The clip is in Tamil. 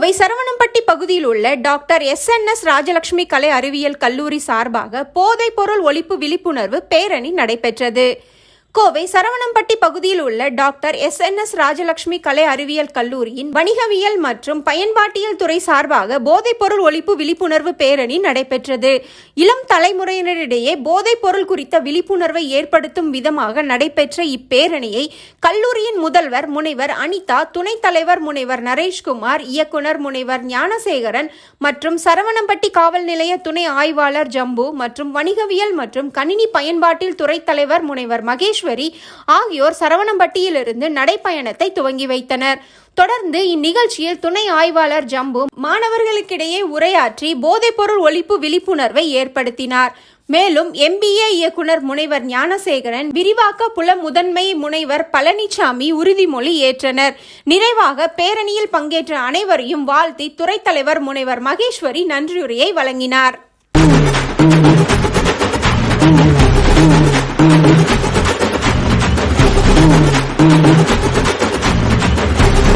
கோவை சரவணம்பட்டி பகுதியில் உள்ள doctor S N S Rajalakshmi கலை அறிவியல் கல்லூரி சார்பாக போதைப்பொருள் ஒழிப்பு விழிப்புணர்வு பேரணி நடைபெற்றது. கோவை சரவணம்பட்டி பகுதியில் உள்ள doctor S N S Rajalakshmi கலை அறிவியல் கல்லூரியின் வணிகவியல் மற்றும் பயன்பாட்டியல் துறை சார்பாக போதைப்பொருள் ஒழிப்பு விழிப்புணர்வு பேரணி நடைபெற்றது. இளம் தலைமுறையினரிடையே போதைப்பொருள் குறித்த விழிப்புணர்வை ஏற்படுத்தும் விதமாக நடைபெற்ற இப்பேரணியை கல்லூரியின் முதல்வர் முனைவர் அனிதா துணைத் தலைவர் முனைவர் நரேஷ்குமார் இயக்குனர் முனைவர் ஞானசேகரன் மற்றும் சரவணம்பட்டி காவல் நிலைய துணை ஆய்வாளர் ஜம்பு மற்றும் வணிகவியல் மற்றும் கணினி பயன்பாட்டில் துறை தலைவர் முனைவர் மகேஸ்வரி ஆகியோர் சரவணம்பட்டியிலிருந்து நடைப்பயணத்தை துவங்கி வைத்தனர். தொடர்ந்து இந்நிகழ்ச்சியில் துணை ஆய்வாளர் ஜம்பு மாணவர்களுக்கிடையே உரையாற்றி போதைப்பொருள் ஒழிப்பு விழிப்புணர்வை ஏற்படுத்தினார். மேலும் எம்பிஏ இயக்குனர் முனைவர் ஞானசேகரன் விரிவாக்க புல முதன்மை முனைவர் பழனிசாமி உறுதிமொழி ஏற்றனர். நிறைவாக பேரணியில் பங்கேற்ற அனைவரையும் வாழ்த்தி துறைத்தலைவர் முனைவர் மகேஸ்வரி நன்றியுரையை வழங்கினார்.